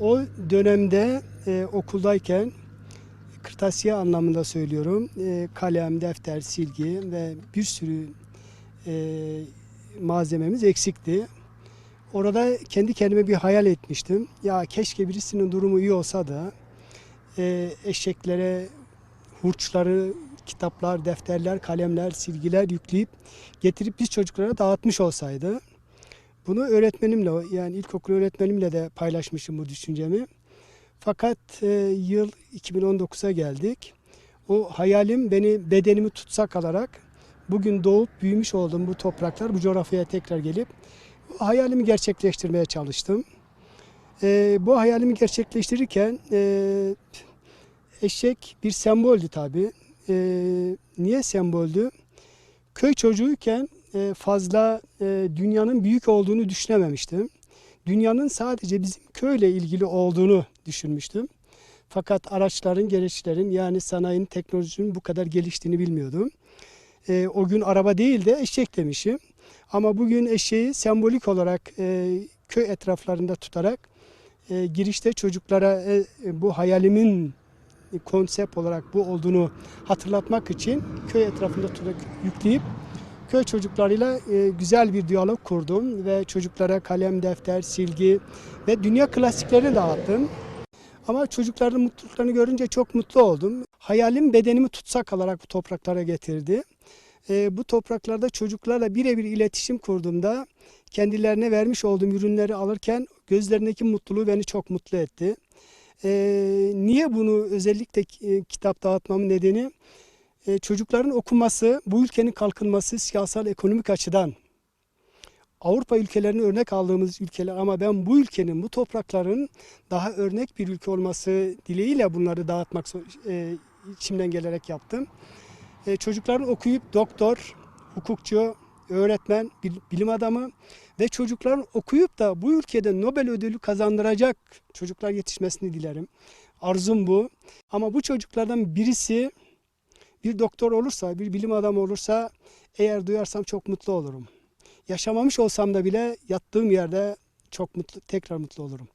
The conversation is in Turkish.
O dönemde e, okuldayken kırtasiye anlamında söylüyorum. E, kalem, defter, silgi ve bir sürü e, malzememiz eksikti. Orada kendi kendime bir hayal etmiştim. Ya keşke birisinin durumu iyi olsa da e, eşeklere hurçları, kitaplar, defterler, kalemler, silgiler yükleyip getirip biz çocuklara dağıtmış olsaydı. Bunu öğretmenimle yani ilkokul öğretmenimle de paylaşmışım bu düşüncemi. Fakat e, yıl 2019'a geldik. O hayalim beni bedenimi tutsak alarak bugün doğup büyümüş olduğum bu topraklar, bu coğrafyaya tekrar gelip o hayalimi gerçekleştirmeye çalıştım. E, bu hayalimi gerçekleştirirken e, eşek bir semboldü tabii. E, niye semboldü? Köy çocuğuyken fazla e, dünyanın büyük olduğunu düşünememiştim. Dünyanın sadece bizim köyle ilgili olduğunu düşünmüştüm. Fakat araçların, gereçlerin yani sanayinin, teknolojinin bu kadar geliştiğini bilmiyordum. E, o gün araba değil de eşek demişim. Ama bugün eşeği sembolik olarak e, köy etraflarında tutarak e, girişte çocuklara e, bu hayalimin konsept olarak bu olduğunu hatırlatmak için köy etrafında tutarak yükleyip köy çocuklarıyla e, güzel bir diyalog kurdum ve çocuklara kalem, defter, silgi ve dünya klasiklerini dağıttım. Ama çocukların mutluluklarını görünce çok mutlu oldum. Hayalim bedenimi tutsak alarak bu topraklara getirdi. E, bu topraklarda çocuklarla birebir iletişim kurduğumda kendilerine vermiş olduğum ürünleri alırken gözlerindeki mutluluğu beni çok mutlu etti. E, niye bunu özellikle e, kitap dağıtmamın nedeni? E, çocukların okuması, bu ülkenin kalkınması siyasal ekonomik açıdan Avrupa ülkelerini örnek aldığımız ülkeler ama ben bu ülkenin, bu toprakların daha örnek bir ülke olması dileğiyle bunları dağıtmak e, içimden gelerek yaptım. E, çocukların okuyup doktor, hukukçu, öğretmen, bil- bilim adamı ve çocukların okuyup da bu ülkede Nobel ödülü kazandıracak çocuklar yetişmesini dilerim. Arzum bu. Ama bu çocuklardan birisi bir doktor olursa, bir bilim adamı olursa eğer duyarsam çok mutlu olurum. Yaşamamış olsam da bile yattığım yerde çok mutlu, tekrar mutlu olurum.